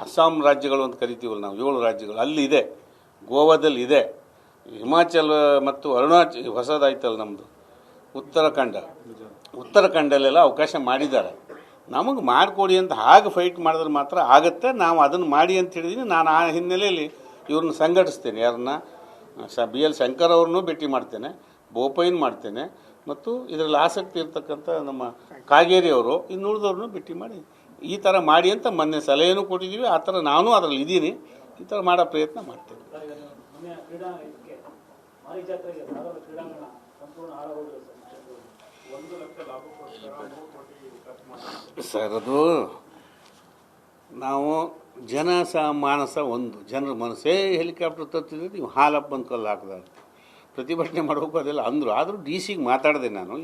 ಅಸ್ಸಾಂ ರಾಜ್ಯಗಳು ಅಂತ ಕರಿತೀವಲ್ಲ ನಾವು, ಏಳು ರಾಜ್ಯಗಳು. ಅಲ್ಲಿ ಇದೆ. ಗೋವಾದಲ್ಲಿ ಇದೆ. ಹಿಮಾಚಲ ಮತ್ತು ಅರುಣಾಚಲ ಹೊಸದಾಯ್ತಲ್ಲ ನಮ್ಮದು ಉತ್ತರಾಖಂಡ. ಉತ್ತರಾಖಂಡಲ್ಲೆಲ್ಲ ಅವಕಾಶ ಮಾಡಿದ್ದಾರೆ. ನಮಗೆ ಮಾಡಿಕೊಡಿ ಅಂತ ಹಾಗೆ ಫೈಟ್ ಮಾಡಿದ್ರೆ ಮಾತ್ರ ಆಗುತ್ತೆ. ನಾವು ಅದನ್ನು ಮಾಡಿ ಅಂತ ಹೇಳಿದೀನಿ. ನಾನು ಆ ಹಿನ್ನೆಲೆಯಲ್ಲಿ ಇವ್ರನ್ನ ಸಂಘಟಿಸ್ತೇನೆ. ಯಾರನ್ನ, ಸ, ಬಿ ಎಲ್ ಶಂಕರ್ ಅವ್ರನ್ನೂ ಭೇಟಿ ಮಾಡ್ತೇನೆ. ಬೋಪಯ್ಯನ ಮಾಡ್ತೇನೆ. ಮತ್ತು ಇದರಲ್ಲಿ ಆಸಕ್ತಿ ಇರ್ತಕ್ಕಂಥ ನಮ್ಮ ಕಾಗೇರಿ ಅವರು ಇನ್ನು ಉಳಿದವ್ರನ್ನೂ ಭೇಟಿ ಮಾಡಿ ಈ ಥರ ಮಾಡಿ ಅಂತ ಮೊನ್ನೆ ಸಲಹೆಯನ್ನು ಕೊಟ್ಟಿದ್ದೀವಿ ಆ ಥರ ನಾನು ಅದರಲ್ಲಿ ಇದ್ದೀನಿ ಈ ಥರ ಮಾಡೋ ಪ್ರಯತ್ನ ಮಾಡ್ತೇನೆ. ಸರ್, ಅದು ನಾವು ಜನ ಸಹ ಮಾನಸ ಒಂದು ಜನರ ಮನಸ್ಸೇ ಹೆಲಿಕಾಪ್ಟರ್ ತತ್ತಿದ್ರೆ ನೀವು ಹಾಲಪ್ಪ ಕಲ್ಲು ಹಾಕಿದಾರೆ ಪ್ರತಿಭಟನೆ ಮಾಡಬೇಕು ಅದೆಲ್ಲ ಅಂದರು. ಆದರೂ ಡಿ ಸಿಗೆ ಮಾತಾಡಿದೆ ನಾನು.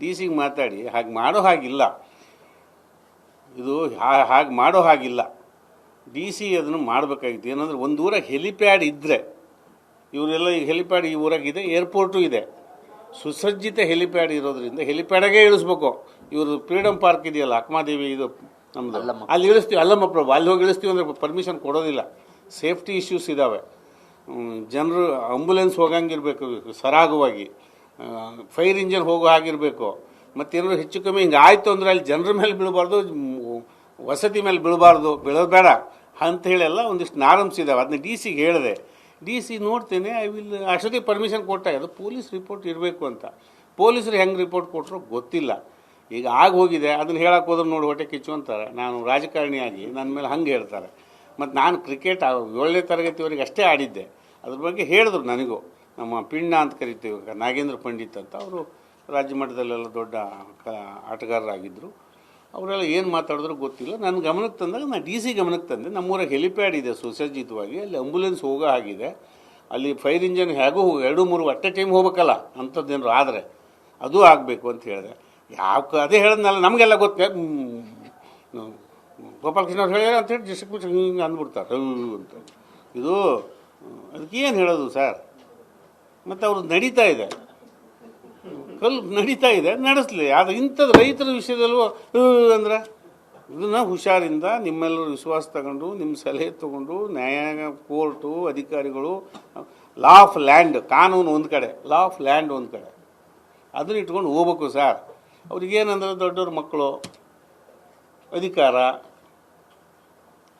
ಡಿ ಸಿಗೆ ಮಾತಾಡಿ ಹಾಗೆ ಮಾಡೋ ಹಾಗಿಲ್ಲ. ಇದು ಹಾಗೆ ಮಾಡೋ ಹಾಗಿಲ್ಲ. ಡಿ ಸಿ ಅದನ್ನು ಮಾಡಬೇಕಾಗಿತ್ತು. ಏನಂದ್ರೆ ಒಂದು ಊರಾಗ ಹೆಲಿಪ್ಯಾಡ್ ಇದ್ದರೆ ಇವರೆಲ್ಲ ಈಗ ಹೆಲಿಪ್ಯಾಡ್ ಈ ಊರಾಗಿದೆ ಏರ್ಪೋರ್ಟು ಇದೆ. ಸುಸಜ್ಜಿತ ಹೆಲಿಪ್ಯಾಡ್ ಇರೋದ್ರಿಂದ ಹೆಲಿಪ್ಯಾಡಾಗೆ ಇಳಿಸ್ಬೇಕು. ಇವರು ಫ್ರೀಡಮ್ ಪಾರ್ಕ್ ಇದೆಯಲ್ಲ ಅಕ್ಮಾದೇವಿ ಇದು ನಮ್ಮದು ಅಲ್ಲಿ ಇಳಿಸ್ತೀವಿ. ಅಲ್ಲಮ್ಮ ಪ್ರಭು ಅಲ್ಲಿ ಹೋಗಿ ಇಳಿಸ್ತೀವಿ ಅಂದರೆ ಪರ್ಮಿಷನ್ ಕೊಡೋದಿಲ್ಲ. ಸೇಫ್ಟಿ ಇಶ್ಯೂಸ್ ಇದ್ದಾವೆ ಜನರು ಆಂಬುಲೆನ್ಸ್ ಹೋಗಂಗಿರಬೇಕು, ಸರಾಗವಾಗಿ. ಫೈರ್ ಇಂಜಿನ್ ಹೋಗೋ ಹಾಗಿರಬೇಕು. ಮತ್ತೇನಾದ್ರು ಹೆಚ್ಚು ಕಮ್ಮಿ ಹಿಂಗೆ ಆಯಿತು ಅಂದರೆ ಅಲ್ಲಿ ಜನರ ಮೇಲೆ ಬೀಳಬಾರ್ದು ವಸತಿ ಮೇಲೆ ಬೀಳಬಾರ್ದು, ಬೀಳೋದು ಬೇಡ ಅಂತ ಹೇಳೆಲ್ಲ ಒಂದಿಷ್ಟು ನಾರಮ್ಸ್ ಇದ್ದಾವೆ ಅದನ್ನ ಡಿ ಸಿಗೆ ಹೇಳಿದೆ. ಡಿ ಸಿ ನೋಡ್ತೇನೆ, ಐ ವಿಲ್ ಅಷ್ಟೊತ್ತಿ ಪರ್ಮಿಷನ್ ಕೊಟ್ಟ, ಅದು ಪೊಲೀಸ್ ರಿಪೋರ್ಟ್ ಇರಬೇಕು ಅಂತ. ಪೊಲೀಸರು ಹೆಂಗೆ ರಿಪೋರ್ಟ್ ಕೊಟ್ಟರು ಗೊತ್ತಿಲ್ಲ. ಈಗ ಆಗ ಹೋಗಿದೆ, ಅದನ್ನು ಹೇಳಕ್ಕೆ ಹೋದ್ರೆ ನೋಡಿ, ಹೊಟ್ಟೆ ಕಿಚ್ಚು ಅಂತಾರೆ. ನಾನು ರಾಜಕಾರಣಿಯಾಗಿ ನನ್ನ ಮೇಲೆ ಹಂಗೆ ಹೇಳ್ತಾರೆ. ಮತ್ತು ನಾನು ಕ್ರಿಕೆಟ್ ಏಳನೇ ತರಗತಿವರೆಗೆ ಅಷ್ಟೇ ಆಡಿದ್ದೆ. ಅದ್ರ ಬಗ್ಗೆ ಹೇಳಿದ್ರು ನನಗೂ. ನಮ್ಮ ಪಿಣ್ಣ ಅಂತ ಕರಿತೀವಿ ನಾಗೇಂದ್ರ ಪಂಡಿತ್ ಅಂತ. ಅವರು ರಾಜ್ಯ ಮಟ್ಟದಲ್ಲೆಲ್ಲ ದೊಡ್ಡ, ಕ ಆಟಗಾರರಾಗಿದ್ದರು ಅವರೆಲ್ಲ ಏನು ಮಾತಾಡಿದ್ರು ಗೊತ್ತಿಲ್ಲ. ನನ್ನ ಗಮನಕ್ಕೆ ತಂದಾಗ ನಾನು ಡಿ ಸಿ ಗಮನಕ್ಕೆ ತಂದೆ. ನಮ್ಮೂರಾಗ ಹೆಲಿಪ್ಯಾಡ್ ಇದೆ ಸುಸಜ್ಜಿತವಾಗಿ. ಅಲ್ಲಿ ಆಂಬುಲೆನ್ಸ್ ಹೋಗೋ ಆಗಿದೆ ಅಲ್ಲಿ ಫೈರ್ ಇಂಜನ್ ಹೇಗೂ ಎರಡು, ಮೂರು, ಅಟ್ ಎ ಟೈಮ್ ಹೋಗ್ಬೇಕಲ್ಲ ಅಂಥದ್ದೇನು ಆದರೆ. ಅದು ಆಗಬೇಕು ಅಂತ ಹೇಳಿದೆ. ಯಾವ ಅದೇ ಹೇಳಿದ್ನಲ್ಲ, ನಮಗೆಲ್ಲ ಗೊತ್ತೇ. ಗೋಪಾಲಕೃಷ್ಣ ಅವ್ರು ಹೇಳ್ಯಾರ ಅಂತೇಳಿ ಡಿಸ್ಟ್ರಿಕ್ಟ್ ಹಿಂಗೆ ಅಂದ್ಬಿಡ್ತಾರೆ. ಅಂತ ಇದು ಅದಕ್ಕೆ ಏನು ಹೇಳೋದು ಸರ್? ಮತ್ತು ಅವ್ರದ್ದು ನಡೀತಾ ಇದೆ. ಕಲ್ಲು ನಡೀತಾ ಇದೆ, ನಡೆಸಲಿ. ಆದರೆ ಇಂಥದ್ದು ರೈತರ ವಿಷಯದಲ್ಲೂ ಅಂದರೆ ಅಂದ್ರೆ ಇದನ್ನ ಹುಷಾರಿಂದ ನಿಮ್ಮೆಲ್ಲರೂ ವಿಶ್ವಾಸ ತಗೊಂಡು ನಿಮ್ಮ ಸಲಹೆ ತಗೊಂಡು ನ್ಯಾಯಾಂಗ ಕೋರ್ಟು, ಅಧಿಕಾರಿಗಳು, ಲಾ ಆಫ್ ಲ್ಯಾಂಡ್, ಕಾನೂನು ಒಂದು ಕಡೆ, ಲಾ ಆಫ್ ಲ್ಯಾಂಡ್ ಒಂದು ಕಡೆ. ಅದನ್ನ ಇಟ್ಕೊಂಡು ಹೋಗ್ಬೇಕು ಸರ್. ಅವ್ರಿಗೇನಂದ್ರೆ ದೊಡ್ಡವ್ರ ಮಕ್ಕಳು, ಅಧಿಕಾರ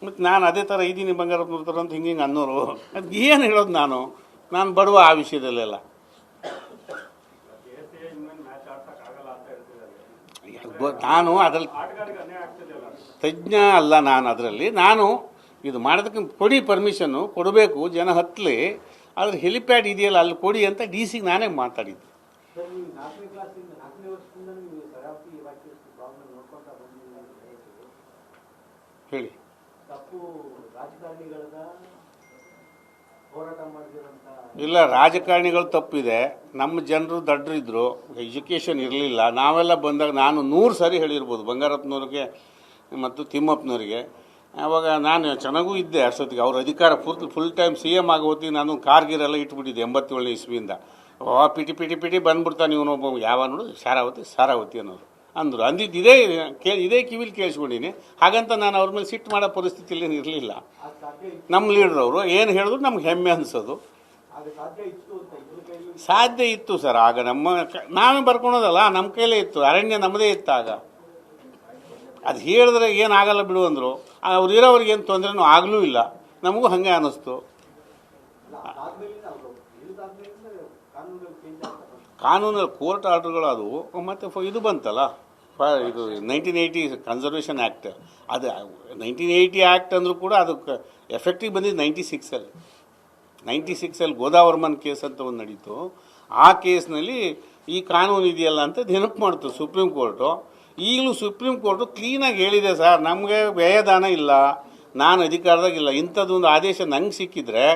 ಮತ್ತು ನಾನು ಅದೇ ಥರ ಇದ್ದೀನಿ ಬಂಗಾರ ಥರ ಅಂತ ಹಿಂಗೆ ಹಿಂಗೆ ಅನ್ನೋರು. ಅದು ಏನು ಹೇಳೋದು ನಾನು? ನಾನು ಬಡವ ಆ ವಿಷಯದಲ್ಲೆಲ್ಲ. ನಾನು ಅದ್ರಲ್ಲಿ ತಜ್ಞ ಅಲ್ಲ ನಾನು ಅದರಲ್ಲಿ. ನಾನು ಇದು ಮಾಡೋದಕ್ಕೆ ಕೊಡಿ ಪರ್ಮಿಷನ್ನು ಕೊಡಬೇಕು, ಜನ ಹತ್ತಲಿ ಆದರೆ ಹೆಲಿಪ್ಯಾಡ್ ಇದೆಯಲ್ಲ, ಅಲ್ಲಿ ಕೊಡಿ ಅಂತ ಡಿ ಸಿಗೆ ನಾನೇ ಮಾತಾಡಿದ್ದು. ಹೇಳಿ. ಇಲ್ಲ, ರಾಜಕಾರಣಿಗಳು ತಪ್ಪಿದೆ. ನಮ್ಮ ಜನರು ದಡ್ಡರಿದ್ರು ಎಜುಕೇಷನ್ ಇರಲಿಲ್ಲ. ನಾವೆಲ್ಲ ಬಂದಾಗ ನಾನು ನೂರು ಸಾರಿ ಹೇಳಿರ್ಬೋದು, ಬಂಗಾರಪ್ಪನವ್ರಿಗೆ ಮತ್ತು ತಿಮ್ಮಪ್ಪನವ್ರಿಗೆ. ಆವಾಗ ನಾನು ಚೆನ್ನಾಗೂ ಇದ್ದೆ ಅಷ್ಟೊತ್ತಿಗೆ. ಅವ್ರ ಅಧಿಕಾರ full full time C M ಆಗೋತಿ ನಾನು ಕಾರ್ಗಿರೆಲ್ಲ ಇಟ್ಬಿಟ್ಟಿದ್ದೆ ಎಂಬತ್ತೇಳನೇ ಇಸ್ವಿಯಿಂದ. ಓ, ಪಿಟಿ ಪಿಟಿ ಪಿಟಿ ಬಂದ್ಬಿಡ್ತಾನೆ ಇವನೊಬ್ಬ. ಯಾವ ನೋಡು, ಸಾರಾವತಿ ಸಾರಾವತಿ ಅನ್ನೋರು. ಅಂದರು. ಅಂದಿದ್ದು ಇದೇ ಕೇ ಇದೇ ಕಿವಿಲಿ ಕೇಳಿಸ್ಕೊಂಡಿನಿ. ಹಾಗಂತ ನಾನು ಅವ್ರ ಮೇಲೆ ಸಿಟ್ಟು ಮಾಡೋ ಪರಿಸ್ಥಿತಿಯಲ್ಲಿ ಇರಲಿಲ್ಲ. ನಮ್ಮ ಲೀಡ್ರ್ ಅವರು ಏನು ಹೇಳಿದ್ರು ನಮ್ಗೆ ಹೆಮ್ಮೆ ಅನಿಸೋದು. ಸಾಧ್ಯ ಇತ್ತು ಸರ್, ಆಗ ನಮ್ಮ ನಾವೇ ಬರ್ಕೊಳೋದಲ್ಲ, ನಮ್ಮ ಕೈಲೇ ಇತ್ತು, ಅರಣ್ಯ ನಮ್ಮದೇ ಇತ್ತು ಆಗ. ಅದು ಹೇಳಿದ್ರೆ ಏನಾಗಲ್ಲ ಬಿಡು ಅಂದರು. ಅವ್ರು ಇರೋವ್ರಿಗೆ ಏನು ತೊಂದರೆನೂ ಆಗಲೂ ಇಲ್ಲ. ನಮಗೂ ಹಾಗೆ ಅನ್ನಿಸ್ತು ಕಾನೂನಲ್ಲಿ ಕೋರ್ಟ್ ಆರ್ಡರ್ಗಳು ಅದು, ಮತ್ತು ಇದು ಬಂತಲ್ಲ? ಇದು ನೈನ್ಟೀನ್ ಏಯ್ಟಿ ಕನ್ಸರ್ವೇಷನ್ ಆ್ಯಕ್ಟ್ ಅದು ನೈನ್ಟೀನ್ ಏಯ್ಟಿ ಆ್ಯಕ್ಟ್ ಅಂದರೂ ಕೂಡ ಅದಕ್ಕೆ ಎಫೆಕ್ಟಿವ್ ಬಂದಿದ್ದು ನೈಂಟಿ ಸಿಕ್ಸಲ್ಲಿ ನೈಂಟಿ ಸಿಕ್ಸಲ್ಲಿ ಗೋದಾವರ್ಮನ್ ಕೇಸ್ ಅಂತ ಒಂದು ನಡೀತು. ಆ ಕೇಸ್ನಲ್ಲಿ ಈ ಕಾನೂನು ಇದೆಯಲ್ಲ ಅಂತ ನೆನಪು ಮಾಡ್ತು ಸುಪ್ರೀಂ ಕೋರ್ಟು ಈಗಲೂ ಸುಪ್ರೀಂ ಕೋರ್ಟು ಕ್ಲೀನಾಗಿ ಹೇಳಿದೆ, ಸರ್, ನಮಗೆ ವ್ಯಯದಾನ ಇಲ್ಲ. ನಾನು ಅಧಿಕಾರದಾಗಿಲ್ಲ ಇಂಥದ್ದೊಂದು ಆದೇಶ ನಂಗೆ ಸಿಕ್ಕಿದ್ರೆ,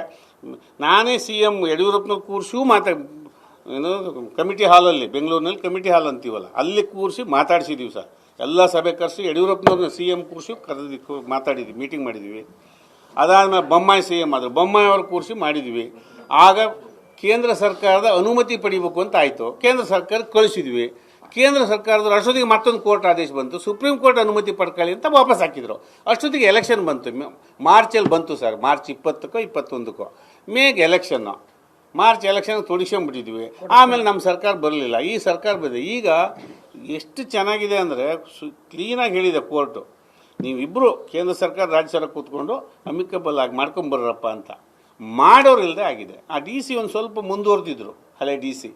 ನಾನೇ ಸಿ ಎಂ ಯಡಿಯೂರಪ್ಪನ ಕೂರಿಸೂ ಮಾತಾ ಏನು ಕಮಿಟಿ ಹಾಲಲ್ಲಿ ಬೆಂಗಳೂರಿನಲ್ಲಿ ಕಮಿಟಿ ಹಾಲ್ ಅಂತೀವಲ್ಲ, ಅಲ್ಲಿ ಕೂರಿಸಿ ಮಾತಾಡಿಸಿದ್ದೀವಿ ಸರ್ ಎಲ್ಲ ಸಭೆ ಕರೆಸಿ ಯಡಿಯೂರಪ್ಪನವ್ರನ್ನ ಸಿ ಎಂ ಕೂರಿಸಿ ಕರೆದಿ ಮಾತಾಡಿದ್ವಿ ಮೀಟಿಂಗ್ ಮಾಡಿದ್ವಿ. ಅದಾದಮೇಲೆ ಬೊಮ್ಮಾಯಿ ಸಿ ಎಂ ಆದರು. ಬೊಮ್ಮಾಯಿ ಅವ್ರ ಕೂರಿಸಿ ಮಾಡಿದ್ವಿ. ಆಗ ಕೇಂದ್ರ ಸರ್ಕಾರದ ಅನುಮತಿ ಪಡಿಬೇಕು ಅಂತ ಆಯಿತು. ಕೇಂದ್ರ ಸರ್ಕಾರ ಕಳಿಸಿದ್ವಿ. ಕೇಂದ್ರ ಸರ್ಕಾರದ ಅಷ್ಟೊತ್ತಿಗೆ ಮತ್ತೊಂದು ಕೋರ್ಟ್ ಆದೇಶ ಬಂತು. ಸುಪ್ರೀಂ ಕೋರ್ಟ್ ಅನುಮತಿ ಪಡ್ಕೊಳ್ಳಿ ಅಂತ ವಾಪಸ್ ಹಾಕಿದ್ರು. ಅಷ್ಟೊತ್ತಿಗೆ ಎಲೆಕ್ಷನ್ ಬಂತು. ಮಾರ್ಚಲ್ಲಿ ಬಂತು ಸರ್. ಮಾರ್ಚ್ ಇಪ್ಪತ್ತಕ್ಕೋ, ಇಪ್ಪತ್ತೊಂದಕ್ಕೋ. ಮೇಗೆ ಎಲೆಕ್ಷನ್ನು ಮಾರ್ಚ್ ಎಲೆಕ್ಷನ್ ತೊಡಿಸ್ಕೊಂಡ್ಬಿಟ್ಟಿದ್ವಿ ಆಮೇಲೆ ನಮ್ಮ ಸರ್ಕಾರ ಬರಲಿಲ್ಲ. ಈ ಸರ್ಕಾರ ಬಂದಿದೆ. ಈಗ ಎಷ್ಟು ಚೆನ್ನಾಗಿದೆ ಅಂದರೆ ಸು ಕ್ಲೀನಾಗಿ ಹೇಳಿದೆ ಕೋರ್ಟು. ನೀವಿಬ್ಬರು ಕೇಂದ್ರ ಸರ್ಕಾರ, ರಾಜ್ಯ ಸರ್ಕಾರ ಕೂತ್ಕೊಂಡು ಅಮಿಕಬಲ್ ಆಗಿ ಮಾಡ್ಕೊಂಬರ್ರಪ್ಪ ಅಂತ. ಮಾಡೋರಿಲ್ಲದೆ ಆಗಿದೆ. ಆ ಡಿ ಸಿ ಒಂದು ಸ್ವಲ್ಪ ಮುಂದುವರೆದಿದ್ರು. ಹಳೆ ಡಿ ಸಿ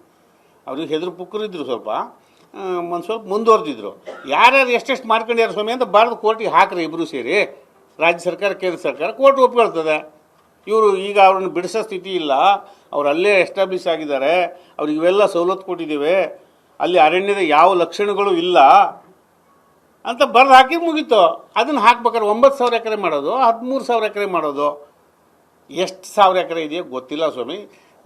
ಅವ್ರಿಗೆ ಹೆದರು ಪುಕ್ಕರಿದ್ರು ಸ್ವಲ್ಪ. ಒಂದು ಸ್ವಲ್ಪ ಮುಂದುವರೆದಿದ್ರು. ಯಾರ್ಯಾರು ಎಷ್ಟೆಷ್ಟು ಮಾಡ್ಕೊಂಡ್ಯಾರ ಸ್ವಾಮಿ ಅಂತ ಬಾರದು ಕೋರ್ಟಿಗೆ ಹಾಕ್ರಿ ಇಬ್ಬರು ಸೇರಿ. ರಾಜ್ಯ ಸರ್ಕಾರ, ಕೇಂದ್ರ ಸರ್ಕಾರ ಕೋರ್ಟ್ ಒಪ್ಕೊಳ್ತದೆ. ಇವರು ಈಗ ಅವ್ರನ್ನ ಬಿಡಿಸೋ ಸ್ಥಿತಿ ಇಲ್ಲ. ಅವ್ರು ಅಲ್ಲೇ ಎಸ್ಟಾಬ್ಲಿಷ್ ಆಗಿದ್ದಾರೆ. ಅವ್ರಿಗೆ ಇವೆಲ್ಲ ಸವಲತ್ತು ಕೊಟ್ಟಿದ್ದೇವೆ. ಅಲ್ಲಿ ಅರಣ್ಯದ ಯಾವ ಲಕ್ಷಣಗಳು ಇಲ್ಲ ಅಂತ ಬರ್ದು ಹಾಕಿ ಮುಗೀತು. ಅದನ್ನು ಹಾಕ್ಬೇಕಾದ್ರೆ ಒಂಬತ್ತು ಸಾವಿರ ಎಕರೆ ಮಾಡೋದು, ಹದಿಮೂರು ಸಾವಿರ ಎಕರೆ ಮಾಡೋದು. ಎಷ್ಟು ಸಾವಿರ ಎಕರೆ ಇದೆಯೋ ಗೊತ್ತಿಲ್ಲ ಸ್ವಾಮಿ.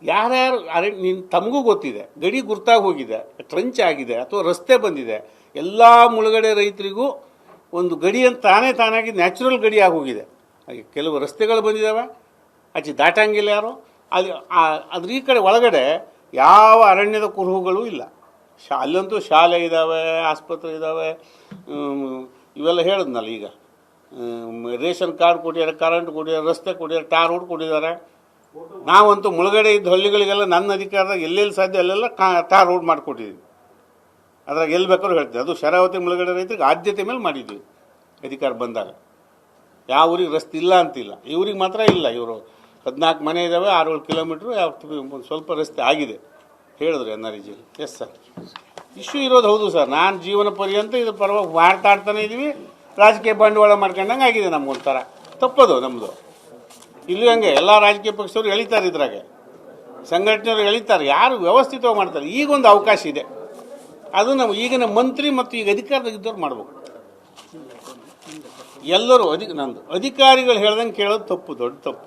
ಯಾರ್ಯಾರು ಅರೆ ನಿನ್ನ ತಮಗೂ ಗೊತ್ತಿದೆ. ಗಡಿ ಗುರ್ತಾಗಿ ಹೋಗಿದೆ. ಟ್ರಂಚ್ ಆಗಿದೆ ಅಥವಾ ರಸ್ತೆ ಬಂದಿದೆ. ಎಲ್ಲ ಮುಳುಗಡೆ ರೈತರಿಗೂ ಒಂದು ಗಡಿ ತಾನೇ ತಾನಾಗಿ ನ್ಯಾಚುರಲ್ ಗಡಿಯಾಗಿ ಹೋಗಿದೆ. ಹಾಗೆ ಕೆಲವು ರಸ್ತೆಗಳು ಬಂದಿದ್ದಾವೆ ಆಚೆ ದಾಟಂಗಿಲ್ಲ ಯಾರು? ಅಲ್ಲಿ ಅದ್ರ ಈ ಕಡೆ ಒಳಗಡೆ ಯಾವ ಅರಣ್ಯದ ಕುರುಹುಗಳು ಇಲ್ಲ. ಶಾ, ಅಲ್ಲಂತೂ ಶಾಲೆ ಇದ್ದಾವೆ ಆಸ್ಪತ್ರೆ ಇದ್ದಾವೆ ಇವೆಲ್ಲ ಹೇಳಿದ್ನಲ್ಲ ಈಗ. ರೇಷನ್ ಕಾರ್ಡ್ ಕೊಟ್ಟಿದ್ದಾರೆ, ಕರೆಂಟ್ ಕೊಟ್ಟಿದ್ದಾರೆ, ರಸ್ತೆ ಕೊಟ್ಟಿದ್ದಾರೆ, ಟಾರ್ ರೋಡ್ ಕೊಟ್ಟಿದ್ದಾರೆ. ನಾವಂತೂ ಮುಳುಗಡೆ ಇದ್ದ ಹಳ್ಳಿಗಳಿಗೆಲ್ಲ ನನ್ನ ಅಧಿಕಾರದಾಗ ಎಲ್ಲೆಲ್ಲಿ ಸಾಧ್ಯ ಅಲ್ಲೆಲ್ಲ ಕಾ, ಟಾರ್ ರೋಡ್ ಮಾಡಿಕೊಟ್ಟಿದ್ದೀವಿ ಅದ್ರಾಗ ಎಲ್ಲಿ ಬೇಕಾದ್ರೂ ಹೇಳ್ತೀವಿ. ಅದು ಶರಾವತಿ ಮುಳುಗಡೆ ರೈತರಿಗೆ ಆದ್ಯತೆ ಮೇಲೆ ಮಾಡಿದ್ದೀವಿ ಅಧಿಕಾರ ಬಂದಾಗ. ಯಾವ ಊರಿಗೆ ರಸ್ತೆ ಇಲ್ಲ ಅಂತಿಲ್ಲ. ಇವ್ರಿಗೆ ಮಾತ್ರ ಇಲ್ಲ ಇವರು. ಹದಿನಾಲ್ಕು ಮನೆ ಇದ್ದಾವೆ ಆರು ಏಳು ಕಿಲೋಮೀಟ್ರು ಸ್ವಲ್ಪ ರಸ್ತೆ ಆಗಿದೆ. ಹೇಳಿದ್ರು ಎನ್ ಆರ್ ಜಿಲಿ ಎಸ್ ಸರ್ ಇಶ್ಯೂ ಇರೋದು ಹೌದು ಸರ್ ನಾನು ಜೀವನ ಪರ್ಯಂತ ಇದು ಪರವಾಗಿ ಮಾತಾಡ್ತಾನೆ ಇದ್ದೀವಿ ರಾಜಕೀಯ ಬಂಡವಾಳ ಮಾಡ್ಕೊಂಡಂಗೆ ಆಗಿದೆ ನಮ್ಗೊಂಥರ ತಪ್ಪದು ನಮ್ಮದು ಇಲ್ಲಿ ಹಂಗೆ, ಎಲ್ಲ ರಾಜಕೀಯ ಪಕ್ಷದವ್ರು ಎಳಿತಾರೆ ಇದ್ರಾಗೆ. ಸಂಘಟನೆಯವರು ಎಳಿತಾರೆ, ಯಾರು ವ್ಯವಸ್ಥಿತವಾಗಿ ಮಾಡ್ತಾರೆ. ಈಗೊಂದು ಅವಕಾಶ ಇದೆ. ಅದು ನಾವು ಈಗಿನ ಮಂತ್ರಿ ಮತ್ತು ಈಗ ಅಧಿಕಾರದಾಗಿದ್ದವ್ರು ಮಾಡ್ಬೇಕು. ಎಲ್ಲರೂ ಅಧಿಕ ನಂದು ಅಧಿಕಾರಿಗಳು ಹೇಳ್ದಂಗೆ ಕೇಳೋದು ತಪ್ಪು, ದೊಡ್ಡ ತಪ್ಪು.